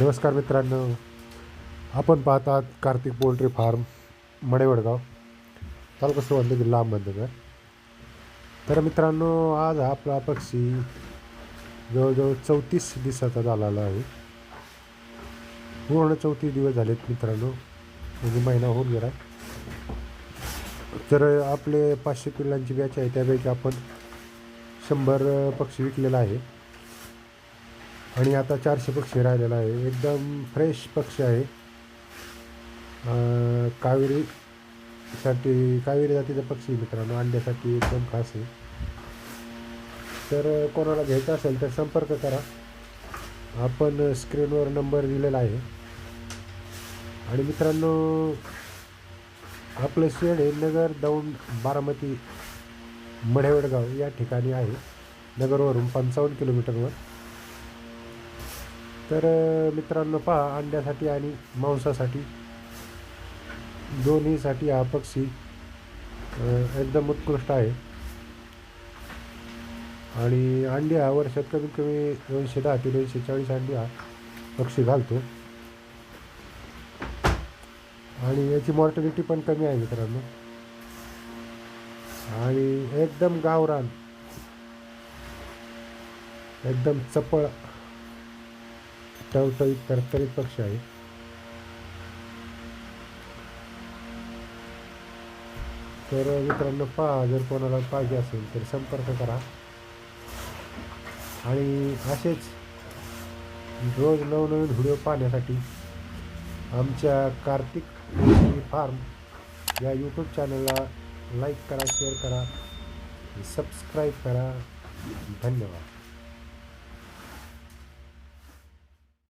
नमस्कार मित्रांनो. आपण पाहतात कार्तिक पोल्ट्री फार्म मडेवडगाव. तालुका सुवंत जिल्हा अहमदनगर तर मित्रांनो आज हा आपला पक्षी जवळजवळ चौतीस दिवसाचा झालेला आहे. पूर्ण चौतीस दिवस झालेत मित्रांनो. म्हणजे महिना होऊन गेला. तर आपले पाचशे पिल्लांची बॅच आहे. त्यापैकी आपण शंभर पक्षी विकलेला आहे. आणि आता चारशे पक्षी राहिलेला आहे. एकदम फ्रेश पक्षी आहे. कावेरीसाठी कावेरी जातीचा पक्षी मित्रांनो. अंड्यासाठी एकदम खास आहे. तर कोणाला घ्यायचं असेल तर संपर्क करा. आपण स्क्रीनवर नंबर दिलेला आहे. आणि मित्रांनो आपलं शेड हे नगर दौंड बारामती मढेवडगाव या ठिकाणी आहे. नगरवरून पंचावन्न किलोमीटरवर. तर मित्रांनो पहा अंड्यासाठी आणि मांसासाठी. दोन्हीसाठी हा पक्षी एकदम उत्कृष्ट आहे. आणि अंडी हा वर्षात कमीत कमी दोनशे दहा ते दोनशे चाळीस अंडी हा पक्षी घालतो. आणि याची मॉर्टॅलिटी पण कमी आहे मित्रांनो. आणि एकदम गावरान एकदम चपळ टवटवीत तरतरीत पक्ष आहे. तर मित्रांनो पहा जर कोणाला पाहिजे असेल तर संपर्क करा. आणि असेच रोज नवनवीन व्हिडिओ पाहण्यासाठी आमच्या कार्तिक फार्म या यूट्यूब चॅनलला लाईक करा शेअर करा सबस्क्राईब करा. धन्यवाद.